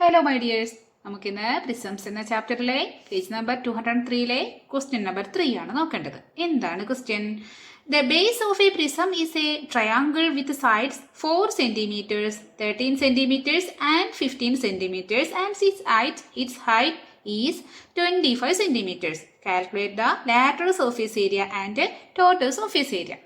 Hello my dears നമുക്കിന്ന് prisms എന്ന ചാപ്റ്ററിലെ പേജ് നമ്പർ ടു ഹൺഡ്രഡ് ത്രീയിലെ ക്വസ്റ്റ്യൻ നമ്പർ ത്രീ ആണ് നോക്കേണ്ടത്. എന്താണ് question the base of a prism is a triangle with sides four centimetres thirteen centimetres and fifteen centimetres and six height its height is twenty five centimetres calculate the lateral surface area and total surface area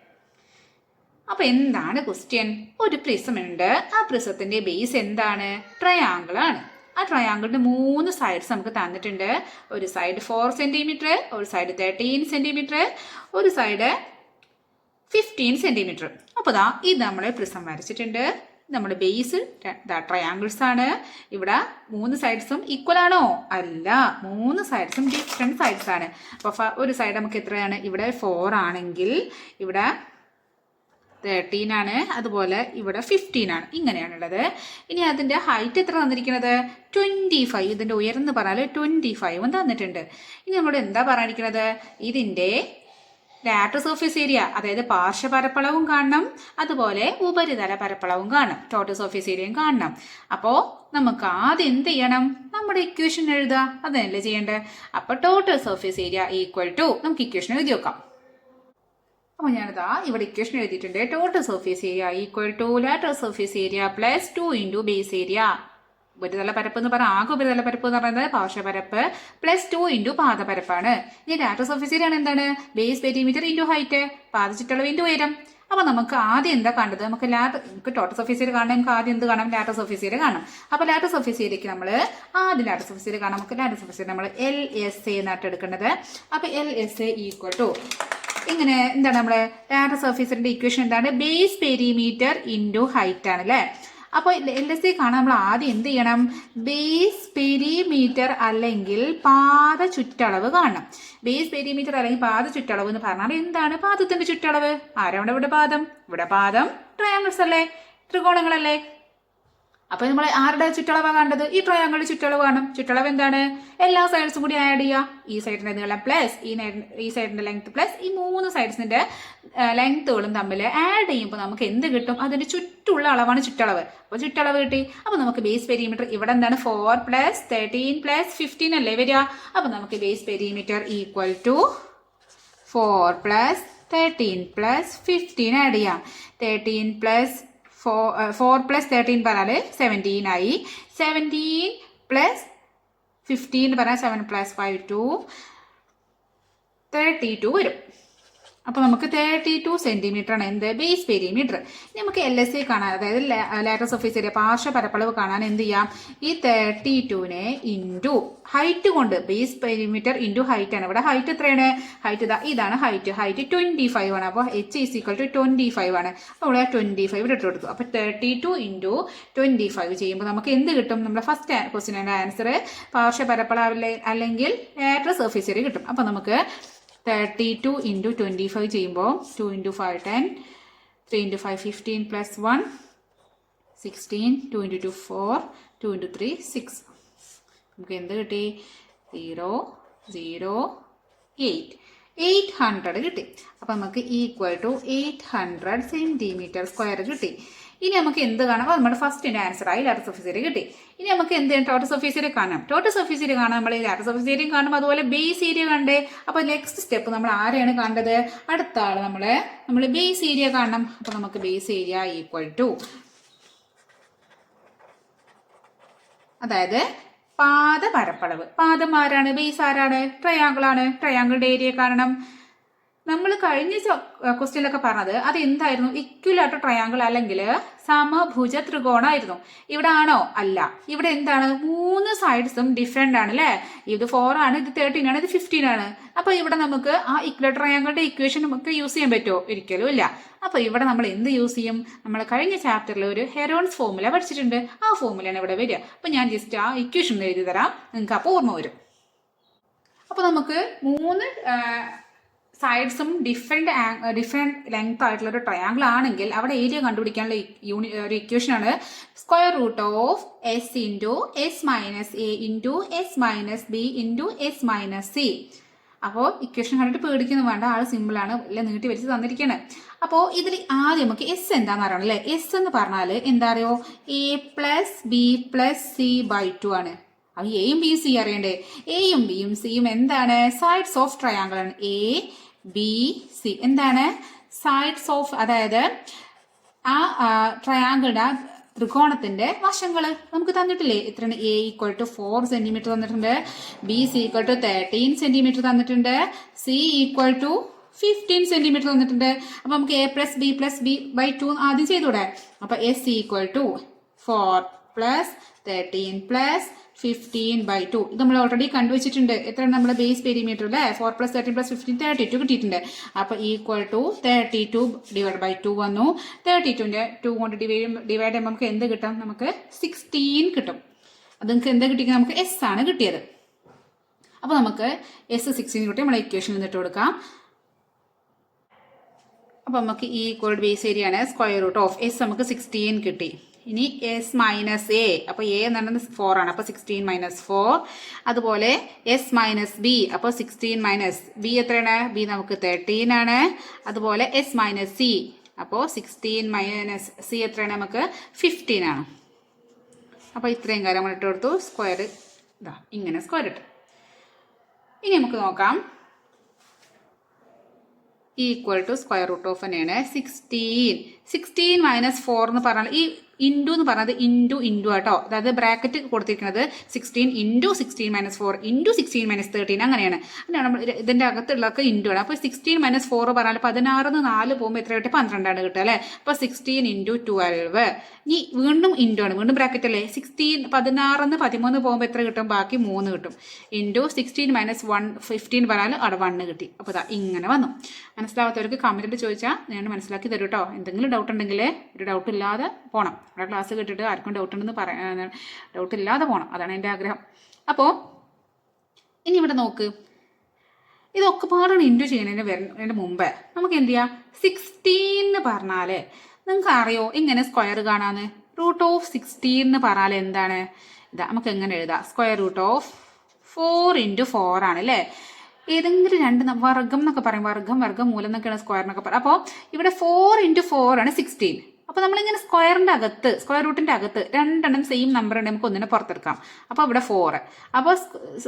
അപ്പൊ എന്താണ് question ഒരു prism ഉണ്ട്. ആ പ്രിസത്തിന്റെ base എന്താണ്? Triangle ആണ്. ആ ട്രയാങ്കിളിന്റെ മൂന്ന് സൈഡ്സ് നമുക്ക് തന്നിട്ടുണ്ട്. ഒരു സൈഡ് ഫോർ സെന്റിമീറ്റർ ഒരു സൈഡ് തേർട്ടീൻ സെന്റിമീറ്റർ ഒരു സൈഡ് ഫിഫ്റ്റീൻ സെന്റിമീറ്റർ അപ്പോൾ ദാ ഇത് നമ്മൾ പ്രിസം വരച്ചിട്ടുണ്ട്. നമ്മുടെ ബേസ് ട്രയാങ്കിൾസ് ആണ്. ഇവിടെ മൂന്ന് സൈഡ്സും ഈക്വൽ ആണോ? അല്ല. മൂന്ന് സൈഡ്സും ഡിഫറെന്റ് സൈഡ്സ് ആണ്. അപ്പോൾ ഒരു സൈഡ് നമുക്ക് എത്രയാണ്? ഇവിടെ ഫോർ ആണെങ്കിൽ ഇവിടെ തേർട്ടീൻ ആണ്. അതുപോലെ ഇവിടെ ഫിഫ്റ്റീൻ ആണ്. ഇങ്ങനെയാണുള്ളത്. ഇനി അതിന്റെ ഹൈറ്റ് എത്ര തന്നിരിക്കുന്നത്? ട്വന്റി ഫൈവ് ഇതിന്റെ ഉയർന്ന് പറഞ്ഞാൽ ട്വന്റി ഫൈവും തന്നിട്ടുണ്ട്. ഇനി നമ്മളോട് എന്താ പറഞ്ഞിരിക്കുന്നത്? ഇതിന്റെ ലാറ്റർ സർഫേസ് ഏരിയ അതായത് പാർശ്വപരപ്പളവും കാണണം. അതുപോലെ ഉപരിതല പരപ്പളവും കാണണം. ടോട്ടൽ സർഫേസ് ഏരിയയും കാണണം. അപ്പോൾ നമുക്ക് ആദ്യം എന്ത് ചെയ്യണം? നമ്മുടെ ഇക്വേഷൻ എഴുതുക. അതല്ലേ ചെയ്യേണ്ടത്? അപ്പോൾ total surface area equal to നമുക്ക് ഇക്വേഷൻ എഴുതി വെക്കാം. അപ്പോൾ ഞാനിതാ ഇവിടെ ഇക്വേഷൻ എഴുതിയിട്ടുണ്ട്. Total surface area equal to lateral surface area plus two into base area ഉപരിതല പരപ്പ് എന്ന് പറഞ്ഞാൽ ആകെ ഉപരിതല പരപ്പ് എന്ന് പറയുന്നത് പാർശ്വപരപ്പ് പ്ലസ് ടു ഇന്റു പാദപരപ്പാണ് ഇനി ലാറ്റർ സർഫേസ് ഏരിയ ആണ് എന്താണ്? ബേസ് പെരിമീറ്റർ ഇന്റു ഹൈറ്റ് പാദ ചുറ്റളവ് ഇന്റു ഉയരം. അപ്പോൾ നമുക്ക് ആദ്യം എന്താ കണ്ടത്? നമുക്ക് ലാറ്റർ നമുക്ക് ടോട്ടൽ സർഫേസ് ഏരിയ കാണാൻ നമുക്ക് ആദ്യം എന്ത് കാണാം? ലാറ്റർ സർഫേസ് ഏരിയ കാണാം. അപ്പോൾ ലാറ്റർ സർഫേസ് ഏരിയക്ക് നമ്മൾ ആദ്യം ലാറ്റർ സർഫേസ് ഏരിയ കാണാം. നമുക്ക് ലാറ്റർ സർഫേസ് ഏരിയ നമ്മൾ എൽ എസ് എ എന്നായിട്ട് എടുക്കേണ്ടത്. അപ്പോൾ L S A equal to ഇങ്ങനെ എന്താണ് നമ്മുടെ ലാറ്റർ സർഫേസിന്റെ ഇക്വേഷൻ എന്താണ്? ബേസ് പെരിമീറ്റർ ഇന്റു ഹൈറ്റ് ആണ് അല്ലേ? അപ്പോൾ എൽ എസ് സി കാണാൻ നമ്മൾ ആദ്യം എന്ത് ചെയ്യണം? ബേസ് പെരിമീറ്റർ അല്ലെങ്കിൽ പാത ചുറ്റളവ് കാണണം. ബേസ് പെരിമീറ്റർ അല്ലെങ്കിൽ പാത ചുറ്റളവ് എന്ന് പറഞ്ഞാൽ എന്താണ്? പാദത്തിന്റെ ചുറ്റളവ്. ആരാണ് ഇവിടെ പാദം? ഇവിടെ പാദം ട്രയാങ്കിൾസ് അല്ലേ? ത്രികോണങ്ങളല്ലേ? അപ്പൊ നമ്മൾ ആരുടെ ചുറ്റളവാണ് കണ്ടത് ഈ ട്രയാങ്കിളിന്റെ ചുറ്റളവ് കാണും. ചുറ്റളവ് എന്താണ്? എല്ലാ സൈഡ്സും കൂടി ആഡ് ചെയ്യുക ഈ സൈഡിന്റെ നീളം പ്ലസ് ഈ ഈ സൈഡിന്റെ ലെങ്ത് പ്ലസ് ഈ മൂന്ന് സൈഡ്സിന്റെ ലെങ്ത്തുകളും തമ്മിൽ ആഡ് ചെയ്യുമ്പോൾ നമുക്ക് എന്ത് കിട്ടും? അതിന്റെ ചുറ്റുള്ള അളവാണ് ചുറ്റളവ്. അപ്പൊ ചുറ്റളവ് കിട്ടി. അപ്പൊ നമുക്ക് ബേസ് പെരിമീറ്റർ ഇവിടെ എന്താണ്? Four plus thirteen plus fifteen അല്ലേ വരിക? അപ്പൊ നമുക്ക് base perimeter equal to four plus thirteen plus fifteen add ചെയ്യാം. Thirteen plus four four plus thirteen പറഞ്ഞാൽ സെവന്റീൻ ആയി. സെവന്റീൻ പ്ലസ് ഫിഫ്റ്റീൻ പറഞ്ഞാൽ seven plus five two thirty two വരും. അപ്പോൾ നമുക്ക് തേർട്ടി ടു ആണ് എന്ത്? ബേസ് പെരിമീറ്റർ നമുക്ക് എൽ എസ് സി കാണാൻ അതായത് ലാറ്റർ ഓഫീസ് ഏരിയ പാർശ്വ പരപ്പളവ് കാണാൻ എന്ത് ചെയ്യാം? ഈ തേർട്ടി ടുവിനെ ഇന്റു ഹൈറ്റ് കൊണ്ട് ബേസ് പെരിമീറ്റർ ഇന്റു ഹൈറ്റ് ആണ്. ഇവിടെ ഹൈറ്റ് എത്രയാണ്? ഹൈറ്റ് ഇതാ ഇതാണ് ഹൈറ്റ് ഹൈറ്റ് ട്വന്റി ഫൈവ് ആണ്. അപ്പോൾ H is equal to twenty five ആണ് ഇവിടെ ട്വന്റി ഫൈവ് ഇട്ട് കൊടുത്തു. അപ്പോൾ thirty two into twenty five ചെയ്യുമ്പോൾ നമുക്ക് എന്ത് കിട്ടും? നമ്മുടെ ഫസ്റ്റ് ക്വസ്റ്റിന്റെ ആൻസർ പാർശ്വ പരപ്പളവ് അല്ലെങ്കിൽ ലാറ്റർ സർഫേസ് ഏരിയ കിട്ടും. അപ്പോൾ നമുക്ക് thirty two into twenty five ചെയ്യുമ്പോൾ two into five ten three into five fifteen plus one sixteen two into two four two into three six നമുക്ക് എന്ത് കിട്ടി? Zero zero eight eight hundred കിട്ടി. അപ്പം നമുക്ക് equal to eight hundred centimetre square കിട്ടി. ഇനി നമുക്ക് എന്ത് കാണാം? അപ്പോൾ നമ്മുടെ ഫസ്റ്റിന്റെ ആൻസർ ആയി ലാറ്റർ സർഫീസ് ഏരിയ കിട്ടി. ഇനി നമുക്ക് എന്ത് ചെയ്യാം? ടോട്ടസ് ഏരിയ കാണാം. ടോട്ടസ് ഏരിയ കാണാൻ നമ്മൾ ഈ സർഫീസ് ഏരിയ കാണും. അതുപോലെ ബേസ് ഏരിയ കണ്ടേ. അപ്പോൾ നെക്സ്റ്റ് സ്റ്റെപ്പ് നമ്മൾ ആരെയാണ് കണ്ടത്? അടുത്ത ആൾ നമ്മൾ നമ്മൾ ബേസ് ഏരിയ കാണണം. അപ്പോൾ നമുക്ക് ബേസ് ഏരിയ ഈക്വൽ ടു അതായത് പാദ പരപ്പളവ്. പാദം ആരാണ്? ബേസ് ആരാണ്? ട്രയാങ്കിൾ ആണ്. ട്രയാങ്കിളുടെ ഏരിയ കാരണം നമ്മൾ കഴിഞ്ഞ ക്വസ്റ്റ്യനിലൊക്കെ പറഞ്ഞത് അത് എന്തായിരുന്നു ഇക്വലായിട്ട് ട്രയാങ്കിൾ അല്ലെങ്കിൽ സമഭുജ ത്രികോണമായിരുന്നു ഇവിടെ ആണോ അല്ല. ഇവിടെ എന്താണ്? മൂന്ന് സൈഡ്സും ഡിഫറെന്റ് ആണ് അല്ലേ? ഇത് ഫോർ ആണ് ഇത് തേർട്ടീൻ ആണ് ഇത് ഫിഫ്റ്റീൻ ആണ്. അപ്പോൾ ഇവിടെ നമുക്ക് ആ ഇക്വൽ ട്രയാങ്കിളുടെ ഇക്വേഷൻ നമുക്ക് യൂസ് ചെയ്യാൻ പറ്റുമോ? ഒരിക്കലും ഇല്ല. അപ്പോൾ ഇവിടെ നമ്മൾ എന്ത് യൂസ് ചെയ്യും? നമ്മൾ കഴിഞ്ഞ ചാപ്റ്ററിൽ ഒരു ഹെറോൺസ് ഫോമുല പഠിച്ചിട്ടുണ്ട്. ആ ഫോമുലയാണ് ഇവിടെ വരിക. അപ്പോൾ ഞാൻ ജസ്റ്റ് ആ ഇക്വേഷൻ എഴുതി തരാം. നിങ്ങൾക്ക് അപ്പോൾ ഓർമ്മ വരും. അപ്പോൾ നമുക്ക് മൂന്ന് സൈഡ്സും ഡിഫറെന്റ് ഡിഫറെന്റ് ലെങ്ത് ആയിട്ടുള്ള ഒരു ട്രയാങ്കിൾ ആണെങ്കിൽ അവിടെ ഏരിയ കണ്ടുപിടിക്കാനുള്ള യൂണി ഒരു ഇക്വേഷൻ ആണ് square root of S into S minus A into S minus B into S minus C അപ്പോൾ ഇക്വേഷൻ കണ്ടിട്ട് പേടിക്കുന്നു വേണ്ട ആൾ സിമ്പിളാണ് എല്ലാം നീട്ടി വെച്ച് തന്നിരിക്കുകയാണ് അപ്പോൾ ഇതിൽ ആദ്യം നമുക്ക് എസ് എന്താണെന്ന് അറിയണം അല്ലേ? എസ് എന്ന് പറഞ്ഞാൽ എന്താ അറിയോ? A plus B plus C by two ആണ്. അത് എയും ബിയും സി അറിയണ്ടേ? എയും ബിയും സിയും എന്താണ്? സൈഡ്സ് ഓഫ് ട്രയാങ്കിൾ ആണ്. എ ബി സി എന്താണ്? സൈഡ്സ് ഓഫ് അതായത് ആ ട്രയാങ്കിളുടെ ത്രികോണത്തിന്റെ വശങ്ങൾ നമുക്ക് തന്നിട്ടില്ലേ? എത്രയാണ് A equal to four centimetre തന്നിട്ടുണ്ട്. B C equal to thirteen centimetre തന്നിട്ടുണ്ട്. C equal to fifteen centimetre തന്നിട്ടുണ്ട്. അപ്പൊ നമുക്ക് A plus B plus B by two ആദ്യം ചെയ്തൂടെ അപ്പൊ S equal to four plus thirteen plus fifteen by two ഇത് നമ്മൾ ഓൾറെഡി കണ്ടുവച്ചിട്ടുണ്ട്. എത്ര നമ്മൾ ബേസ് പെരിമീറ്റർ അല്ലേ? Four plus thirteen plus fifteen thirty two കിട്ടിയിട്ടുണ്ട്. അപ്പോൾ equal to thirty two divide by two വന്നു. തേർട്ടി ടുവിന്റെ ടു കൊണ്ട് ഡിവൈഡ് ഡിവൈഡ് ചെയ്യുമ്പോൾ നമുക്ക് എന്ത് കിട്ടും? നമുക്ക് സിക്സ്റ്റീൻ കിട്ടും. അത് നിങ്ങൾക്ക് എന്താ കിട്ടിയത് നമുക്ക് എസ് ആണ് കിട്ടിയത്. അപ്പോൾ നമുക്ക് എസ് സിക്സ്റ്റീൻ കിട്ടി നമ്മൾ ഇക്വേഷൻ നിന്നിട്ട് കൊടുക്കാം. അപ്പോൾ നമുക്ക് ഈക്വൽ ബേസ് ഏരിയ ആണ്. സ്ക്വയർ റൂട്ട് ഓഫ് എസ് നമുക്ക് സിക്സ്റ്റീൻ കിട്ടി. ഇനി എസ് മൈനസ് എ അപ്പോൾ എ എന്ന് പറയുന്നത് ഫോർ ആണ്. അപ്പോൾ സിക്സ്റ്റീൻ മൈനസ് ഫോർ അതുപോലെ എസ് മൈനസ് ബി അപ്പോൾ സിക്സ്റ്റീൻ മൈനസ് ബി എത്രയാണ്? ബി നമുക്ക് തേർട്ടീൻ ആണ്. അതുപോലെ എസ് മൈനസ് സി അപ്പോൾ സിക്സ്റ്റീൻ മൈനസ് സി എത്രയാണ് നമുക്ക്? ഫിഫ്റ്റീൻ ആണ്. അപ്പോൾ ഇത്രയും കാര്യം നമ്മൾ ഇട്ട് കൊടുത്തു സ്ക്വയർ ഇതാ ഇങ്ങനെ സ്ക്വയർ ഇട്ട്. ഇനി നമുക്ക് നോക്കാം. Equal to square root of തന്നെയാണ് സിക്സ്റ്റീൻ സിക്സ്റ്റീൻ മൈനസ് ഫോർ എന്ന് പറഞ്ഞാൽ ഈ ഇന്റു എന്ന് പറഞ്ഞത് ഇന്റു ഇന്റു ആട്ടോ. അതായത് ബ്രാക്കറ്റ് കൊടുത്തിരിക്കുന്നത് sixteen into sixteen minus four into sixteen minus thirteen അങ്ങനെയാണ്. അങ്ങനെയാണ് നമ്മൾ ഇതിന്റെ അകത്തുള്ളതൊക്കെ ഇന്റു ആണ്. അപ്പോൾ സിക്സ്റ്റീൻ മൈനസ് ഫോർ പറഞ്ഞാൽ പതിനാറിന് നാല് പോകുമ്പോൾ എത്ര കിട്ടും? പന്ത്രണ്ടാണ് കിട്ടുക അല്ലേ? അപ്പോൾ സിക്സ്റ്റീൻ ഇന്റു ട്വൽവ് ഇനി വീണ്ടും ഇന്റു ആണ്. വീണ്ടും ബ്രാക്കറ്റ് അല്ലേ? സിക്സ്റ്റീൻ പതിനാറിന്ന് പതിമൂന്ന് പോകുമ്പോൾ എത്ര കിട്ടും? ബാക്കി മൂന്ന് കിട്ടും. Into sixteen minus one fifteen പറഞ്ഞാൽ അവിടെ വണ്ണ് കിട്ടി. അപ്പോൾ ഇതാ ഇങ്ങനെ വന്നു. മനസ്സിലാവാത്തവർക്ക് കമന്റ് ചോദിച്ചാൽ ഞാൻ മനസ്സിലാക്കി തരും കേട്ടോ എന്തെങ്കിലും ഡൗട്ട് ഉണ്ടെങ്കിൽ ഒരു ഡൗട്ട് ഇല്ലാതെ പോകണം ഇവിടെ ക്ലാസ് കേട്ടിട്ട് ആർക്കും ഡൗട്ട് ഉണ്ടെന്ന് പറയാൻ ഡൗട്ട് ഇല്ലാതെ പോകണം അതാണ് എന്റെ ആഗ്രഹം. അപ്പോൾ ഇനി ഇവിടെ നോക്ക്. ഇതൊക്കെ പാടാണ് ഇന്റു ചെയ്യുന്നതിന് വരുന്നതിന് മുമ്പ്. നമുക്ക് എന്ത് ചെയ്യാം? സിക്സ്റ്റീൻ എന്ന് പറഞ്ഞാൽ നിങ്ങൾക്ക് അറിയോ? ഇങ്ങനെ സ്ക്വയർ കാണാന്ന്. റൂട്ട് ഓഫ് സിക്സ്റ്റീൻ എന്ന് പറഞ്ഞാൽ എന്താണ്? ഇതാ നമുക്ക് എങ്ങനെ എഴുതാം? Square root of four into four ആണ് അല്ലേ? ഏതെങ്കിലും രണ്ട് വർഗം എന്നൊക്കെ പറയും. വർഗം വർഗം മൂലം എന്നൊക്കെയാണ് സ്ക്വയർ എന്നൊക്കെ പറയാം അപ്പോൾ ഇവിടെ ഫോർ ഇന്റു ഫോർ ആണ് സിക്സ്റ്റീൻ അപ്പോൾ നമ്മളിങ്ങനെ സ്ക്വയറിന്റെ അകത്ത് സ്ക്വയർ റൂട്ടിന്റെ അകത്ത് രണ്ടെണ്ണം സെയിം നമ്പർ ഉണ്ട് നമുക്ക് ഒന്നിനെ പുറത്തെടുക്കാം. അപ്പോൾ ഇവിടെ ഫോർ അപ്പോൾ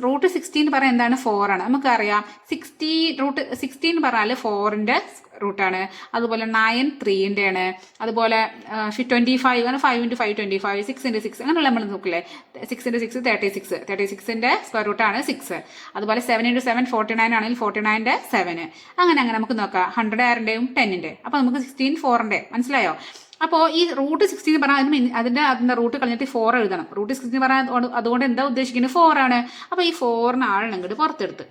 റൂട്ട് സിക്സ്റ്റീൻ പറയാൻ എന്താണ്? ഫോർ ആണ്. നമുക്കറിയാം സിക്സ്റ്റി റൂട്ട് സിക്സ്റ്റീൻ പറഞ്ഞാൽ ഫോറിന്റെ റൂട്ടാണ് അതുപോലെ നയൻ ത്രീന്റെ ആണ് അതുപോലെ ട്വന്റി ഫൈവ് അങ്ങനെ five into five twenty five six into six അങ്ങനെയുള്ള നമ്മൾ നോക്കില്ലേ? Six into six thirty six thirty സിക്സിന്റെ square റൂട്ടാണ് സിക്സ് അതുപോലെ seven into seven forty nine ആണെങ്കിൽ ഫോർട്ടി നയന്റെ സെവന് അങ്ങനെ അങ്ങനെ നമുക്ക് നോക്കാം. ഹൺഡ്രഡ് ആറിന്റെയും ടെന്നിന്റെ അപ്പോൾ നമുക്ക് സിക്സ്റ്റീൻ ഫോറിന്റെ മനസ്സിലായോ? അപ്പോൾ ഈ റൂട്ട് സിക്സ്റ്റീൻ പറഞ്ഞാൽ അതിന് അതിന്റെ അതിന്റെ റൂട്ട് കളഞ്ഞിട്ട് ഫോർ എഴുതണം. റൂട്ട് സിക്സ്റ്റീൻ പറഞ്ഞാൽ അതുകൊണ്ട് എന്താ ഉദ്ദേശിക്കുന്നത് ഫോർ ആണ്. അപ്പോൾ ഈ ഫോറിന് ആളിനെ ഇങ്ങോട്ട് പുറത്തെടുത്ത്.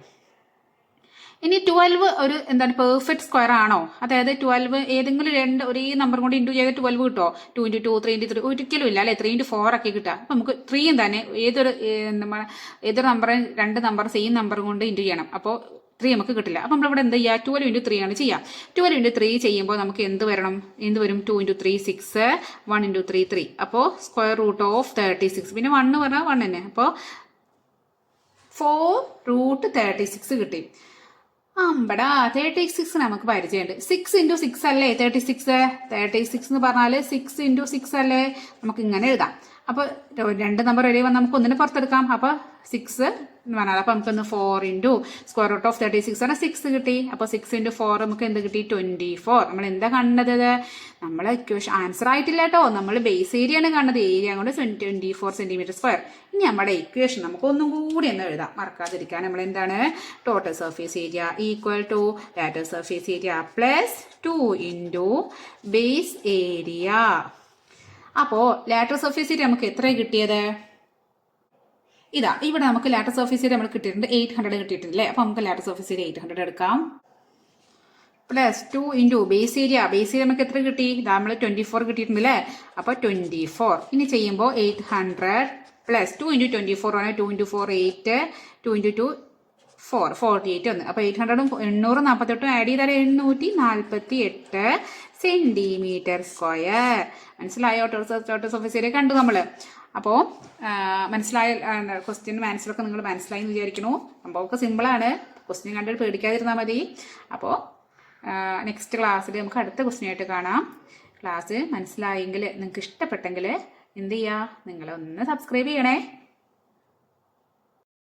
ഇനി ട്വൽവ് ഒരു എന്താണ് പെർഫെക്റ്റ് സ്ക്വയർ ആണോ? അതായത് ട്വൽവ് ഏതെങ്കിലും രണ്ട് ഒരേ നമ്പർ കൊണ്ട് ഇന്റു ചെയ്ത് ട്വൽവ് കിട്ടോ? Two into two three into three ഒരിക്കലും ഇല്ല അല്ലെ? ത്രീ ഇന്റു ഫോർ ഒക്കെ കിട്ടുക അപ്പം നമുക്ക് ത്രീയും തന്നെ ഏതൊരു നമ്മൾ ഏതൊരു നമ്പർ രണ്ട് നമ്പർ സെയിം നമ്പർ കൊണ്ട് ഇന്റു ചെയ്യണം. അപ്പോൾ ത്രീ നമുക്ക് കിട്ടില്ല. അപ്പം നമ്മളിവിടെ എന്ത് ചെയ്യുക? ട്വൽവ് ഇന്റു ത്രീ ആണ് ചെയ്യുക. ട്വൽവ് ഇന്റു ത്രീ ചെയ്യുമ്പോൾ നമുക്ക് എന്ത് വരണം? എന്ത് വരും? Two into three six one into three three അപ്പോൾ square root of thirty six പിന്നെ വണ്ണ് പറഞ്ഞാൽ വൺ തന്നെ. അപ്പോൾ ഫോർ റൂട്ട് തേർട്ടി സിക്സ് കിട്ടി. അമ്പടാ തേർട്ടി സിക്സ് നമുക്ക് പരിചയമുണ്ട്. സിക്സ് ഇന്റു സിക്സ് അല്ലേ? തേർട്ടി സിക്സ് തേർട്ടി സിക്സ് എന്ന് പറഞ്ഞാൽ സിക്സ് ഇന്റു സിക്സ് അല്ലേ? നമുക്ക് ഇങ്ങനെ എഴുതാം. അപ്പോൾ രണ്ട് നമ്പർ റെഡി വന്നാൽ നമുക്ക് ഒന്നിനെ പുറത്തെടുക്കാം. അപ്പോൾ സിക്സ് എന്ന് പറഞ്ഞാൽ അപ്പോൾ നമുക്കൊന്ന് four into square root of thirty six ആണ് സിക്സ് കിട്ടി. അപ്പോൾ സിക്സ് ഇന്റു ഫോർ നമുക്ക് എന്ത് കിട്ടി? ട്വന്റി ഫോർ നമ്മൾ എന്താ കണ്ടത് നമ്മൾ ഇക്വേഷൻ ആൻസർ ആയിട്ടില്ല കേട്ടോ നമ്മൾ ബേസ് ഏരിയ ആണ് കണ്ടത്. ഏരിയ കൊണ്ട് ട്വന്റി ഫോർ സെന്റിമീറ്റർ സ്ക്വയർ ഇനി നമ്മുടെ ഇക്വേഷൻ നമുക്ക് ഒന്നും കൂടി ഒന്ന് എഴുതാം. മറക്കാതിരിക്കാൻ നമ്മൾ എന്താണ്? Total surface area equal to lateral surface area plus two into base area അപ്പോൾ ലാറ്റർ ഏരിയ നമുക്ക് എത്ര കിട്ടിയത്? ഇതാ ഇവിടെ നമുക്ക് ലാറ്റർ സർഫേസ് ഏരിയ നമ്മൾ കിട്ടിയിട്ടുണ്ട് എയ്റ്റ് ഹൺഡ്രഡ് കിട്ടിയിട്ടില്ലേ? അപ്പോൾ നമുക്ക് lateral surface area eight hundred എടുക്കാം. Plus two into base area base area നമുക്ക് എത്ര കിട്ടി? ഇതാ നമ്മൾ ട്വന്റി ഫോർ കിട്ടിയിട്ടുണ്ടല്ലേ? അപ്പോൾ ട്വന്റി ഫോർ ഇനി ചെയ്യുമ്പോൾ eight hundred plus two into twenty four ആണ് two into four eight two into two four forty eight വന്ന് അപ്പോൾ എയ്റ്റ് ഹൺഡ്രഡും എണ്ണൂറ് നാൽപ്പത്തെട്ടും ആഡ് ചെയ്താൽ എണ്ണൂറ്റി നാൽപ്പത്തി എട്ട് സെന്റിമീറ്റർ സ്ക്വയർ. മനസ്സിലായോ? ഓട്ടോസ് ഓഫീസറെ കണ്ടു നമ്മൾ അപ്പോൾ മനസ്സിലായ ക്വസ്റ്റ്യൻ ആൻസറൊക്കെ നിങ്ങൾ മനസ്സിലായി എന്ന് വിചാരിക്കുന്നു. സംഭവമൊക്കെ സിമ്പിളാണ് ക്വസ്റ്റ്യൻ കണ്ടിട്ട് പേടിക്കാതിരുന്നാൽ മതി. അപ്പോൾ നെക്സ്റ്റ് ക്ലാസ്സിൽ നമുക്ക് അടുത്ത ക്വസ്റ്റ്യനായിട്ട് കാണാം. ക്ലാസ് മനസ്സിലായെങ്കിൽ നിങ്ങൾക്ക് ഇഷ്ടപ്പെട്ടെങ്കിൽ എന്ത് ചെയ്യുക നിങ്ങളൊന്ന് സബ്സ്ക്രൈബ് ചെയ്യണേ.